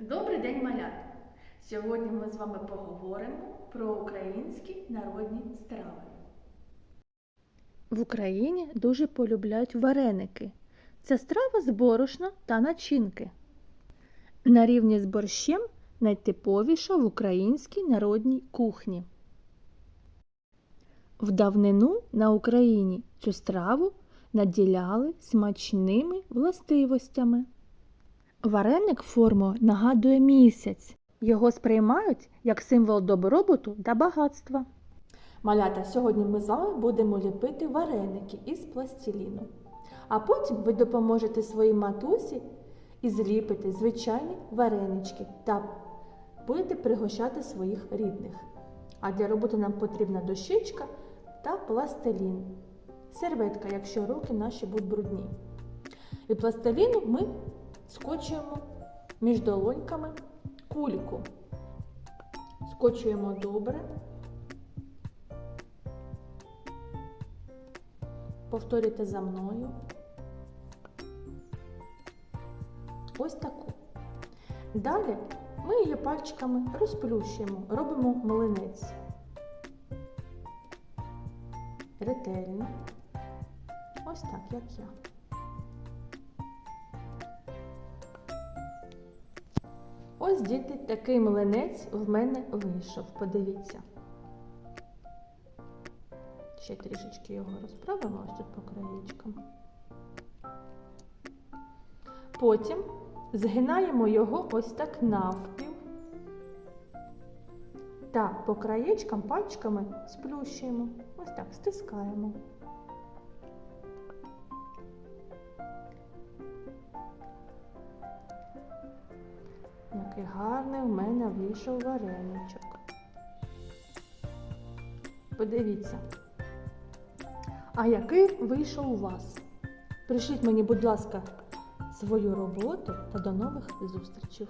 Добрий день, малята! Сьогодні ми з вами поговоримо про українські народні страви. В Україні дуже полюбляють вареники. Це страва з борошна та начинки. На рівні з борщем найтиповіша в українській народній кухні. В давнину на Україні цю страву наділяли смачними властивостями. Вареник формою нагадує місяць. Його сприймають як символ добробуту та багатства. Малята, сьогодні ми з вами будемо ліпити вареники із пластиліну. А потім ви допоможете своїй матусі і зліпите звичайні варенички та будете пригощати своїх рідних. А для роботи нам потрібна дощечка та пластилін. Серветка, якщо руки наші будуть брудні. І пластиліну ми скочуємо між долоньками кульку. Скочуємо добре. Повторюйте за мною. Ось таку. Далі ми її пальчиками розплющуємо, робимо млинець. Ретельно. Ось так, як я. Ось, діти, такий млинець в мене вийшов. Подивіться. Ще трішечки його розправимо ось тут по краєчкам. Потім згинаємо його ось так навпіл та по краєчкам пальчиками сплющуємо. Ось так стискаємо. Який гарний у мене вийшов вареничок. Подивіться. А який вийшов у вас? Пишіть мені, будь ласка, свою роботу та до нових зустрічей.